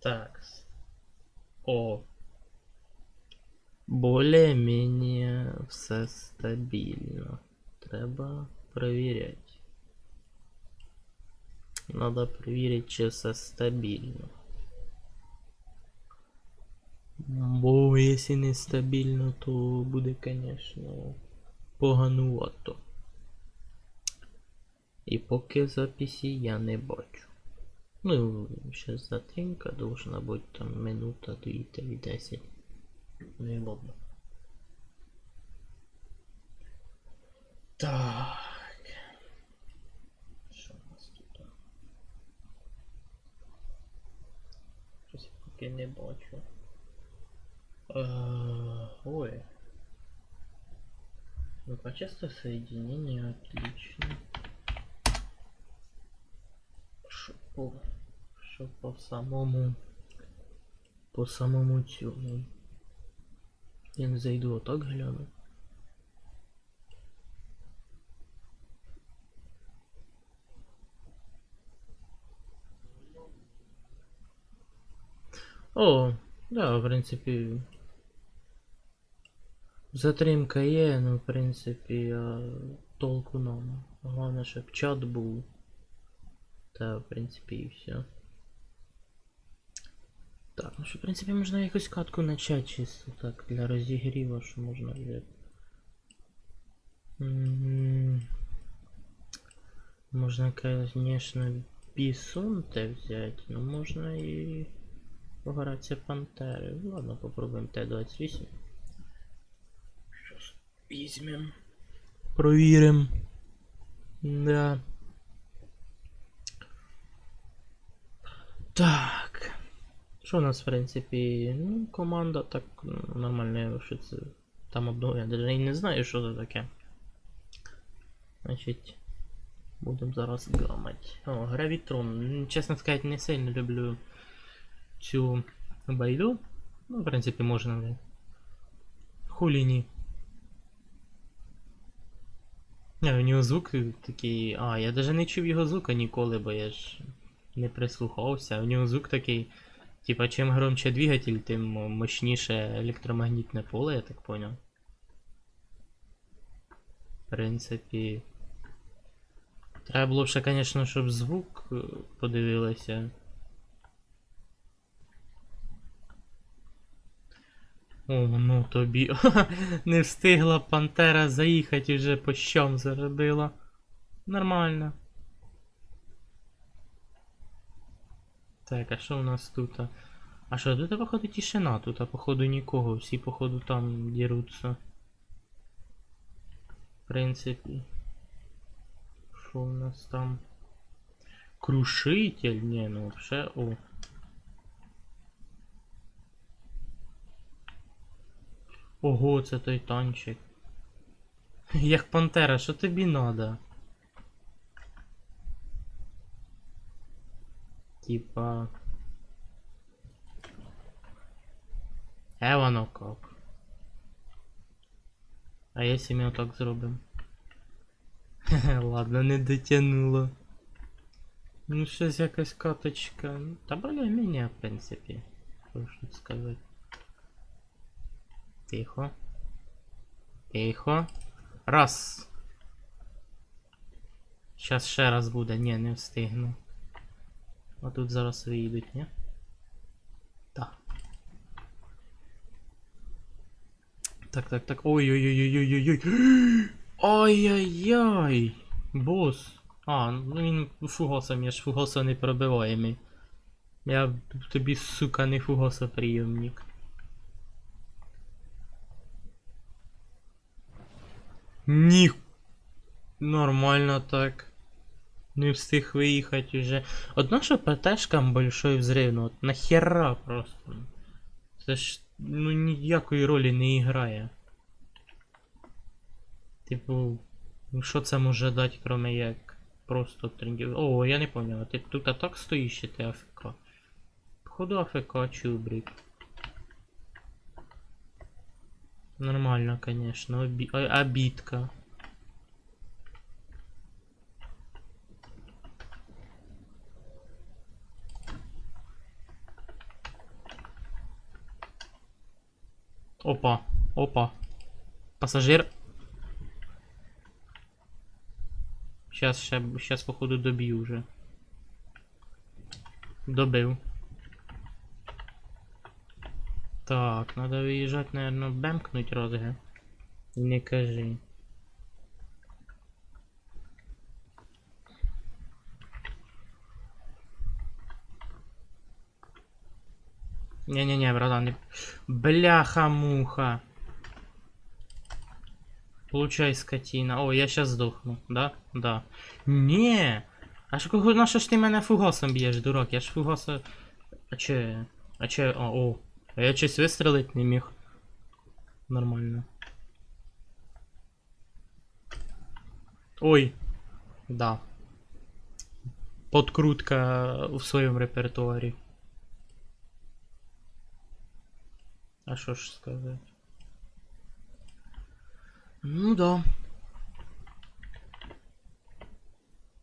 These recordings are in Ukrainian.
Так. О. Более-менее все стабильно. Треба проверять. Надо проверить, чи все стабильно. Бо якщо не стабільно, то буде, конечно, поганувато. І поки записі я не бачу. Ну, ще затримка должна бути там минута, 2, 3, 10. Ну і ладно. Так. Що у нас тут? Щось я поки не бачу. Е, Ой. Ну, качество соединения отлично. Що по, що по самому по самому цьому. Я не зайду отак гляну. О, да, в принципі. Затримка є, ну, в принципі, толку нам. Головне, щоб чат був. Та, в принципі, і все. Так, ну що, в принципі, можна якусь катку начати чисто так, для розігріва, що можна взяти. М, Можна, конечно, бісунте взяти, но можна і погратися пантери. Ладно, попробуємо Т-28. Щас візьмем. Провірим. Да. Так. Що у нас, в принципі, ну, команда так ну, нормально, що це там обновлення. Я навіть не знаю, що це таке. Значить, будемо зараз гамати. О, Гравітрон. Чесно сказати, не сильно люблю цю байду. Ну, в принципі, можна. Хулі ні. Не, у нього звук такий. А, я навіть не чув його звука ніколи, бо я ж не прислухався. У нього звук такий. Типа, чим громче двигатель, тим мощніше електромагнітне поле, я так понял. В принципі. Треба було б ще, звісно, щоб звук е, подивилися. О, ну тобі. Не встигла пантера заїхати вже по щам заробила. Нормально. Так, а що у нас тут? А що, тут походу тишина, тут, а походу нікого, всі походу там дерутся. В принципі. Що у нас там? Крушитель? Не, ну вообще, о. Ого, це той танчик. Як пантера, що тобі надо? Типа. Е воно как. А если ми отак зробимо? Ладно, не дотягнуло. Ну, щось якась каточка. Та более-менее, в ж тут сказати. Тихо. Тихо. Раз. Щас ще раз буде. Ні, не встигну. А тут зараз виїдуть, ні? Так. Так, так, так. Ой-ой-ой-ой-ой-ой-ой. Ай-яй-яй! Бос. А, ну він фугасом, я ж фугаса не пробиваємий. Я тобі, сука, не фугасоприйомник. Ні. Нормально так. Не встиг виїхати вже. Одно, що ПТшкам большой взрыв, ну от нахера просто. Це ж ну ніякої ролі не грає. Типу, ну що це може дати, кроме як просто трендів. О, я не поняв, ти тут атак стоїш чи ти АФК? Походу АФК чубрик. Нормально, конечно. Оби... а- Обидка. Опа, опа. Пассажир. Сейчас, сейчас, сейчас походу добью уже. Добив. Так, надо выезжать, наверное, бемкнуть розги. Не кажи. Не-не-не, братан, не... Бляха-муха. Получай, скотина. О, я сейчас сдохну, да? Да. Не! А що на що ж ти мене фугасом б'єш, дурак? Я ж фугаса. А че? А че? А, о. А я щось вистрелить не міг. Нормально. Ой. Да. Подкрутка в своєму репертуарі. А що ж сказати? Ну да.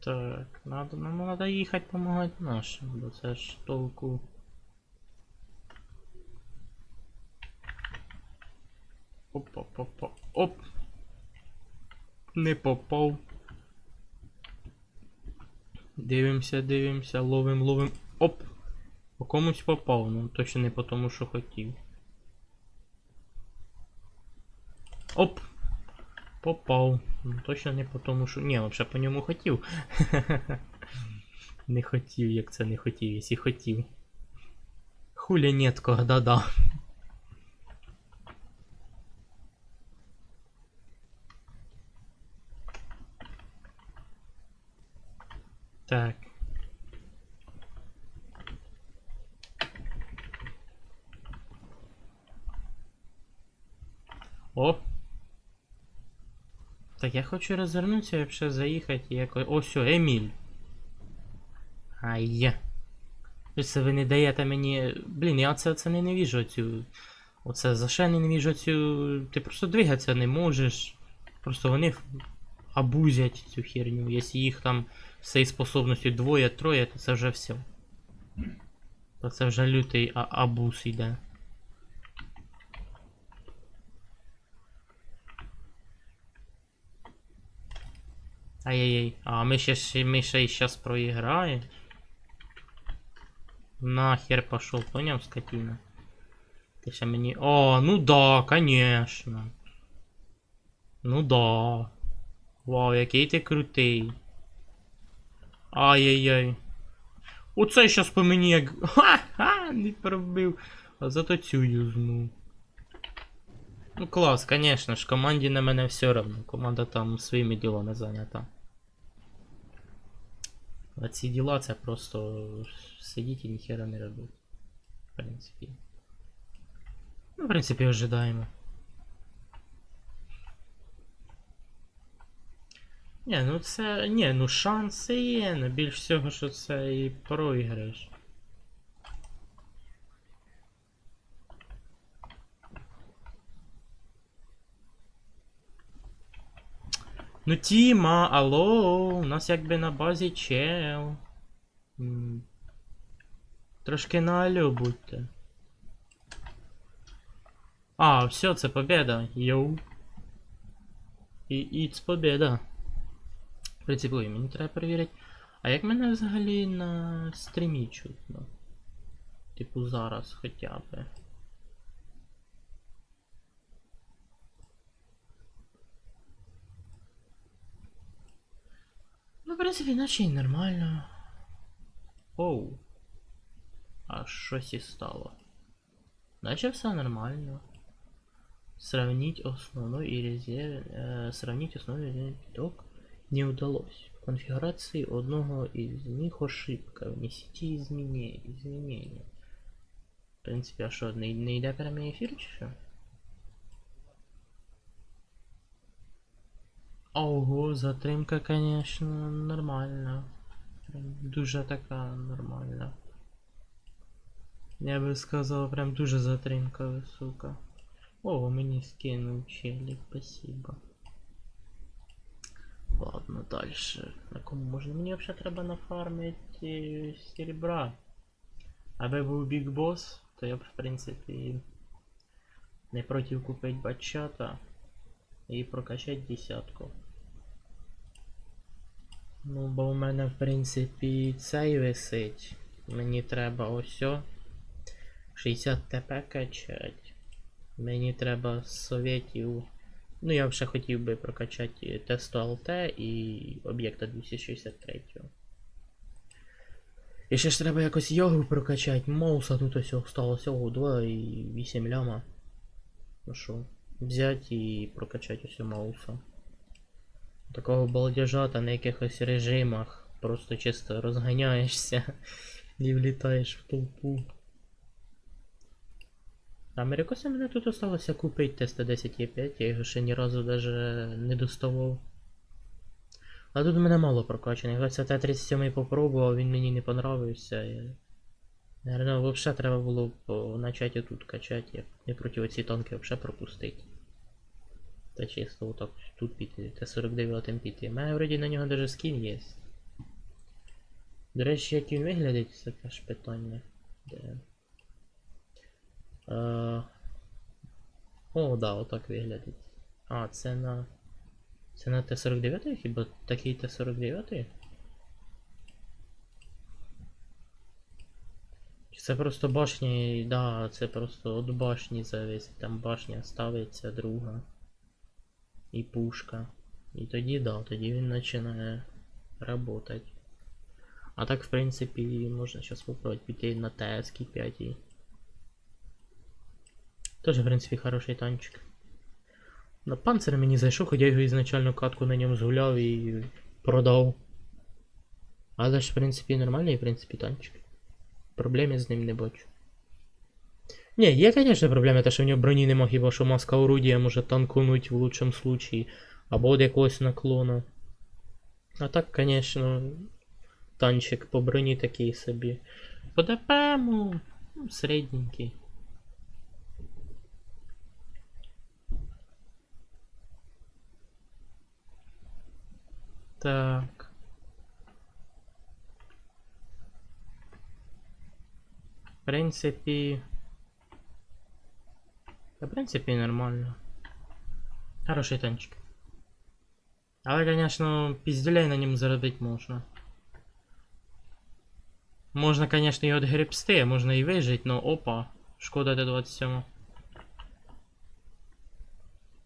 Так, надо, нам надо їхати допомагати нашим, бо це ж толку. Опа-па-па. Оп. Не попав. Дивимося, дивимося, ловим, ловим. Оп! По комусь попав, ну точно не по тому, що хотів. Оп! Попав. Ну, точно не по тому, що. Ні, взагалі по ньому хотів. Не хотів, як це не хотів, якщо хотів. Хуля нет, когда да. Так. О! Так я хочу розвернутися і вообще заїхати якось. О, все, Еміль. Ай. Це ви не даєте мені. Блін, я оце, оце ненавіжу оцю. Оце за що я ненавіжу цю. Ти просто двигатися не можеш. Просто вони абузять цю херню. Якщо їх там з цією способністю двоє-троє, то це вже все. То це вже лютий а- абуз йде. Ай-яй-яй. А ми ще й щас проіграємо. Нахер пошел, понял, скотина? Ты ще мені. О, ну да, конечно. Ну да. Вау, який ти крутий. Ай-яй-яй. Оце щас по мені. Ха-ха, не пробив. А зато цю юзну. Ну клас, конечно ж, команді на мене все равно. Команда там своїми ділами зайнята. А ці діла це просто сидіть і ніхера не робити. В принципі. Ну, в принципі, ожидаємо. Ні, ну це. Ні, ну шанси є, ну більш всього, що це і проіграєш. Ну Тіма, алло, у нас якби на базі чел. Трошки на алло будьте. А, все, це победа. Йоу. І іц победа. Ой, мені треба перевірити. А як мене взагалі на стрімі чутно? Типу зараз хоча б. Ну, в принципі, наче і нормально. Оу. А щось і стало. Наче все нормально. Сравнить основной и резерв... Э, сравнить основной и резервный поток не удалось. В конфигурации одного из них ошибка. Внесите изменения. изменения. В принципе, а що, не, не йде прямий ефір чи що? Ого, затримка, конечно, нормальна. Дуже така нормальна. Я би сказав, прям дуже затримка висока. О, мені скинув челик, спасибо. Ладно, дальше. На кому можна? Мені взагалі треба нафармити серебра. Аби був Boss, то я б, в принципі, Не проти купити бачата і прокачати десятку. Ну, бо у мене, в принципі, цей висить. Мені треба ось 60 ТП качать. Мені з совєтів. Ну, я вже хотів би прокачати тесту ЛТ і об'єкта 263. І ще ж треба якось йогу прокачати. Моуса тут ось осталось ого 2 і 8 ляма. Ну що, взяти і прокачати ось Мауса. Такого балдежа та на якихось режимах. Просто чисто розганяєшся і влітаєш в толпу. Америкоса мене тут осталося купити Т-110Е5, я його ще ні разу даже не доставав. А тут мене мало прокачаних. Я Т-37 попробував, він мені не понравився. Я... Наверно, взагалі треба було б о, начати тут качати, не проти оці танки взагалі пропустити. Та чисто отак тут піти, Т-49 піти. У мене вроді на нього даже скін є. До речі, як він виглядить, це теж питання. Де? Е... О, да, отак виглядить. А, це на. Це на Т-49 хіба такий Т-49? Чи Це просто башні, да, це просто от башні зависить. Там башня ставиться друга. І пушка. І тоді, да, тоді він починає работать. А так, в принципі, можна зараз попробувати піти на ТС 5. Тоже, в принципі, хороший танчик. На панцир мені зайшов, хоча я його ізначально катку на ньому згуляв і продав. Але ж, в принципі, нормальний, в принципі, танчик. Проблеми з ним не бачу. Ні, є, звісно, проблема, те, що в нього броні нема, хіба що маска орудія може танкунуть в лучшому случаї. Або від якогось наклону. А так, звісно, танчик по броні такий собі. По ДПМу середненький. Так. В принципі. Та, В принципі, нормально. Хороший танчик. Але, конечно, піздюлей на ньому заробити можна. Можна, конечно, і отгребсти, можна і вижити, но опа. Шкода Д27.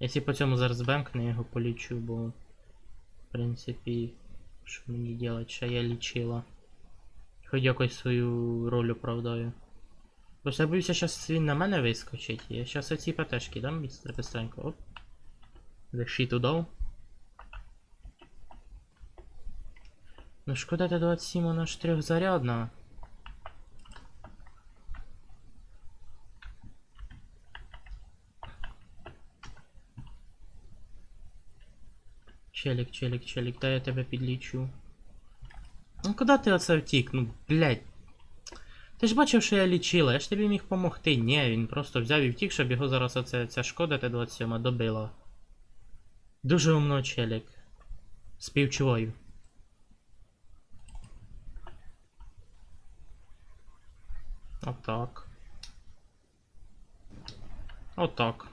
Якщо по цьому зараз бемкне, я його полічу, бо... В принципі, що мені делать, що я лічила. Хоч якось свою роль оправдаю. Просто я боюся, зараз він на мене вискочить. Я зараз оці ПТшки дам бістро быстренько. Оп. Защиту дав. Ну шкода Т-27, вона ж трьохзарядна. Челік, челік, челік, дай я тебе підлічу. Ну куди ти оце втік? Ну, блядь. Ти ж бачив, що я лічила, я ж тобі міг помогти. Ні, він просто взяв і втік, щоб його зараз оце, ця шкода Т-27 добила. Дуже умно, челік. Співчуваю. Отак. Отак.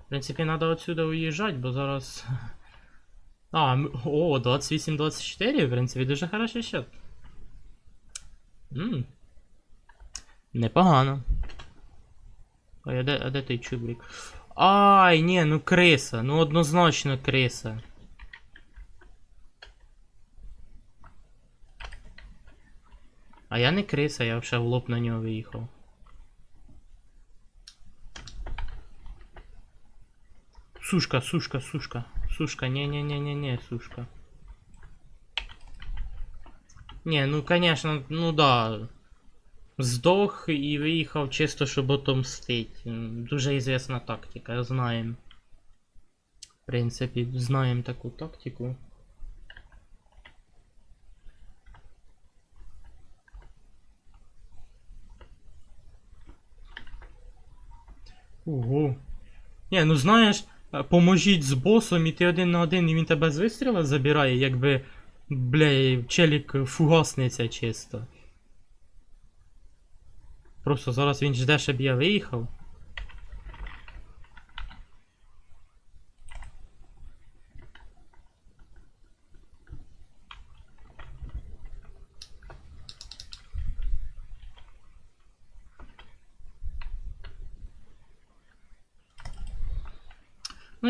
В принципі, треба отсюда уїжджати, бо зараз. А, о, 28-24, в принципі, дуже хороший счет. Ммм. Непогано. Ой, а де, а де той чубрик? Ай, ні, ну криса, ну однозначно криса. А я не криса, я вже в лоб на нього виїхав. Сушка, сушка, сушка. Сушка, не-не-не-не-не, сушка. Не, ну конечно, ну да. Здох і виїхав чисто, щоб отомстить. М, Дуже известна тактика, знаємо. В принципі, знаємо таку тактику. Ого. Ні, ну знаєш, е, Поможіть з босом, і ти один на один, і він тебе з вистріла забирає, якби. Бля, челік фугасниця чисто. Просто зараз він жде, щоб я виїхав.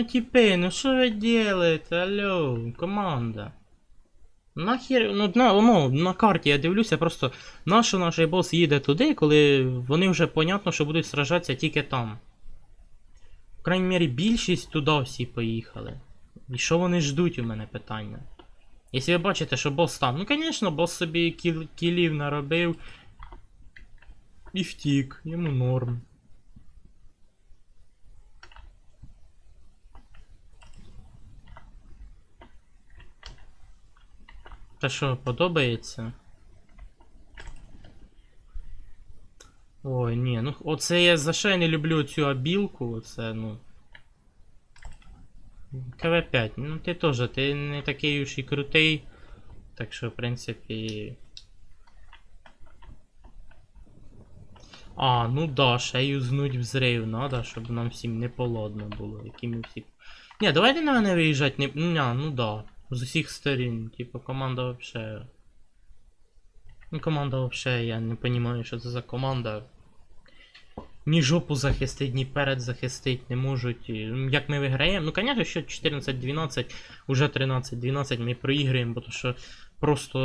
Ну типи, ну що ви делаете? Алло, команда. Нахер, ну на, ну, на карті я дивлюся, просто нащо наш бос їде туди, коли вони вже понятно, що будуть сражатися тільки там. В крайній мірі, більшість туди всі поїхали. І що вони ждуть у мене питання? Якщо ви бачите, що бос там, ну звісно, бос собі кіл, кілів наробив. І втік, йому норм. Та що, подобається? Ой, ні, ну оце я за що я не люблю цю обілку, оце, ну. КВ5, ну ти теж, ти не такий уж і крутий. Так що, в принципі. А, ну да, ще юзнуть взрив надо, щоб нам всім не полодно було, які ми всі. Ні, давайте на мене виїжджати, не. Ня, ну да. З усіх сторін, типу, команда вообще. Ну, команда вообще, я не розумію, що це за команда. Ні жопу захистить, ні перед захистить не можуть. Ну, Як ми виграємо? Ну, звісно, що 14-12, уже 13-12 ми проіграємо, бо то що просто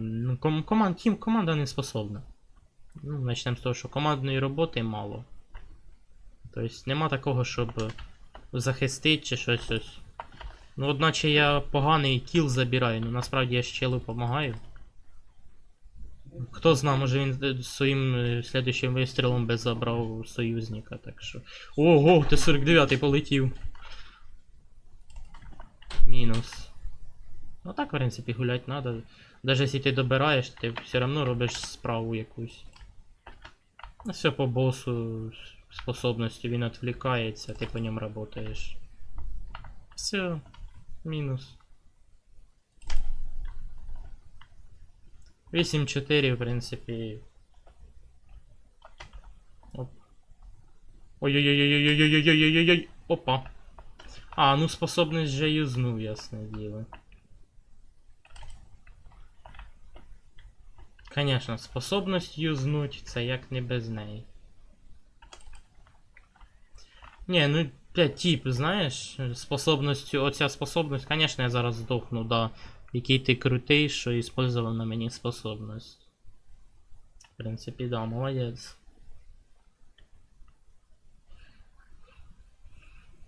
ну, ком команд, тім, команда не способна. Ну, почнемо з того, що командної роботи мало. Тобто нема такого, щоб захистити чи щось ось. Ну, одначе я поганий кіл забираю, ну насправді я челу допомагаю. Хто зна, може він е, своїм е, слідуючим вистрілом би забрав союзника, так що. Ого, ти 49-й полетів. Мінус. Ну так, в принципі, гулять надо. Даже якщо ти добираєш, ти все одно робиш справу якусь. Ну все по босу способності він відвлікається, ти по ньому працюєш. Все. Мінус. 8-4, в принципі. Оп. Ой-ой-ой-ой-ой-ой-ой-ой-ой-ой-ой. Опа. А, ну способність же юзнув, ясне діло. Конечно, способність юзнуть, це як не без неї. Не, ну, блядь, тип, знаєш, способністю, оця способність, конечно, я зараз здохну, да. Який ти крутий, що использував на мені способність. В принципі, да, молодець.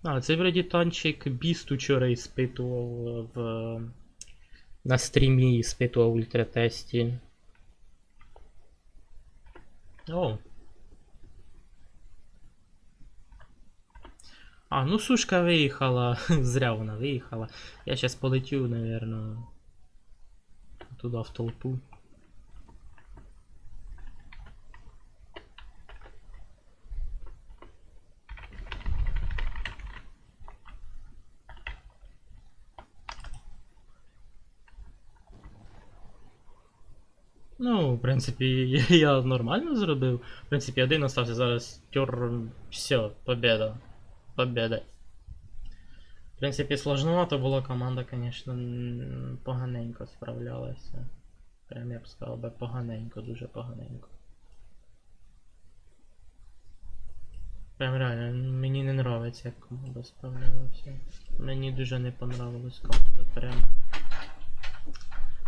А, цей вроді танчик Біст учора іспитував в. На стрімі іспитував в ультратесті. О. А, ну сушка виїхала. Зря вона виїхала. Я сейчас полетю, наверное, туда в толпу. Ну, в принципі, я нормально зробив. В принципі, один остався зараз тер. Все, победа. Победа. В принципі, сложновато була команда, звісно, поганенько справлялася. Прям я б сказав би поганенько, дуже поганенько. Прям реально, мені не нравиться, як команда справлялася. Мені дуже не понравилась команда, прям.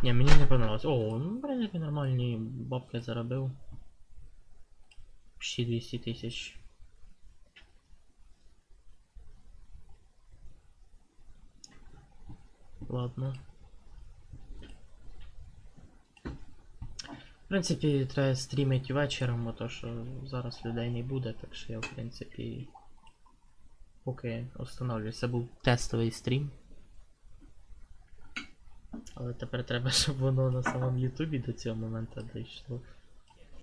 Ні, мені не понравилось. О, ну, в принципі, нормальні бабки заробив. Почти 200 тисяч. Ладно. В принципі, треба стрімити вечором, бо то що зараз людей не буде, так що я в принципі. Поки остановлююся. Це був тестовий стрім. Але тепер треба, щоб воно на самому Ютубі до цього моменту дійшло.